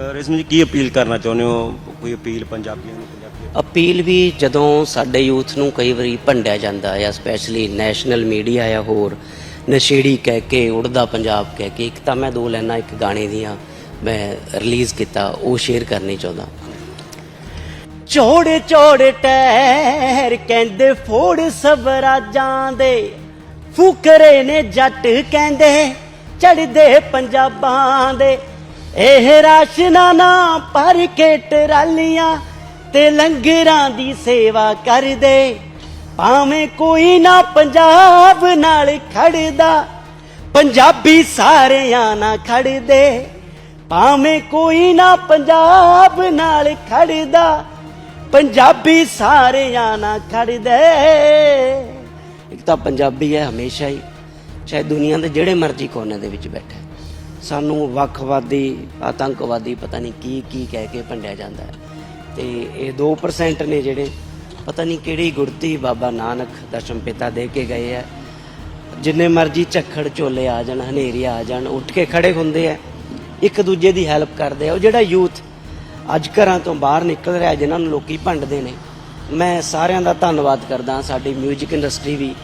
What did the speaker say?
ਰੇਸ਼ਮ ਜੀ, ਕੀ appeal ਕਰਨਾ ਚਾਹੁੰਦੇ ਹੋ? ਕੋਈ ਅਪੀਲ ਪੰਜਾਬੀਆਂ ਨੂੰ, ਪੰਜਾਬੀਆਂ ਅਪੀਲ ਵੀ ਜਦੋਂ ਸਾਡੇ ਯੂਥ ਨੂੰ ਕਈ ਵਾਰੀ ਭੰਡਿਆ ਜਾਂਦਾ ਹੈ ਸਪੈਸ਼ਲੀ ਨੈਸ਼ਨਲ ਮੀਡੀਆ ਜਾਂ ਹੋਰ, ਨਸ਼ੇੜੀ ਕਹਿ ਕੇ ਉੜਦਾ ਪੰਜਾਬ ਕਹਿ ਕੇ, ਇੱਕ ਤਾਂ ਮੈਂ ਦੋ ਲਾਈਨਾਂ, ਇੱਕ ਗਾਣੇ ਦੀਆਂ ਮੈਂ ਰਿਲੀਜ਼ ਕੀਤਾ, ਉਹ ਸ਼ੇਅਰ ਕਰਨੀ ਚਾਹੁੰਦਾ। ਚੌੜੇ ਚੌੜੇ ਟਹਿਰ ਕਹਿੰਦੇ, ਫੋੜ ਸਵਰਾਜਾਂ ਦੇ। ਫੁਕਰੇ ਨੇ ਜੱਟ ਕਹਿੰਦੇ ਚੜਦੇ ਪੰਜਾਬਾਂ ਦੇ। ਇਹ ਰਾਸ਼ਨਾ ਨਾ ਭਰ ਕੇ ਟਰਾਲੀਆਂ ਤੇ ਲੰਗਰਾਂ ਦੀ ਸੇਵਾ ਕਰਦੇ। ਭਾਵੇਂ ਕੋਈ ਨਾ ਪੰਜਾਬ ਨਾਲ ਖੜਦਾ, ਪੰਜਾਬੀ ਸਾਰਿਆਂ ਨਾਲ ਖੜਦੇ। ਭਾਵੇਂ ਕੋਈ ਨਾ ਪੰਜਾਬ ਨਾਲ ਖੜਦਾ, ਪੰਜਾਬੀ ਸਾਰਿਆਂ ਨਾਲ ਖੜਦੇ। ਇੱਕ ਤਾਂ ਪੰਜਾਬੀ ਹੈ ਹਮੇਸ਼ਾ ਹੀ, ਚਾਹੇ ਦੁਨੀਆ ਦੇ ਜਿਹੜੇ ਮਰਜ਼ੀ ਕੋਨੇ ਦੇ ਵਿੱਚ ਬੈਠਾ। ਸਾਨੂੰ ਵੱਖਵਾਦੀ, ਆਤੰਕਵਾਦੀ ਪਤਾ ਨਹੀਂ ਕੀ ਕੀ ਕਹਿ ਕੇ ਭੰਡਿਆ ਜਾਂਦਾ ਹੈ। ਤੇ ਇਹ 2% ਨੇ ਜਿਹੜੇ, ਪਤਾ ਨਹੀਂ ਕਿਹੜੀ ਗੁਰਤੀ ਬਾਬਾ ਨਾਨਕ ਦਸ਼ਮ ਪਿਤਾ ਦੇ ਕੇ ਗਏ ਆ ਜਿੰਨੇ ਮਰਜ਼ੀ ਝੱਖੜ ਝੋਲੇ ਆ ਜਾਣ, ਹਨੇਰੀ ਆ ਜਾਣ, ਉੱਠ ਕੇ ਖੜੇ ਹੁੰਦੇ ਆ ਇੱਕ ਦੂਜੇ ਦੀ ਹੈਲਪ ਕਰਦੇ ਆ ਉਹ ਜਿਹੜਾ ਯੂਥ ਅੱਜ ਘਰਾਂ ਤੋਂ ਬਾਹਰ ਨਿਕਲ ਰਿਹਾ, ਜਿਨ੍ਹਾਂ ਨੂੰ ਲੋਕੀ ਭੰਡਦੇ ਨੇ, ਮੈਂ ਸਾਰਿਆਂ ਦਾ ਧੰਨਵਾਦ ਕਰਦਾ ਸਾਡੀ 뮤직 ਇੰਡਸਟਰੀ ਵੀ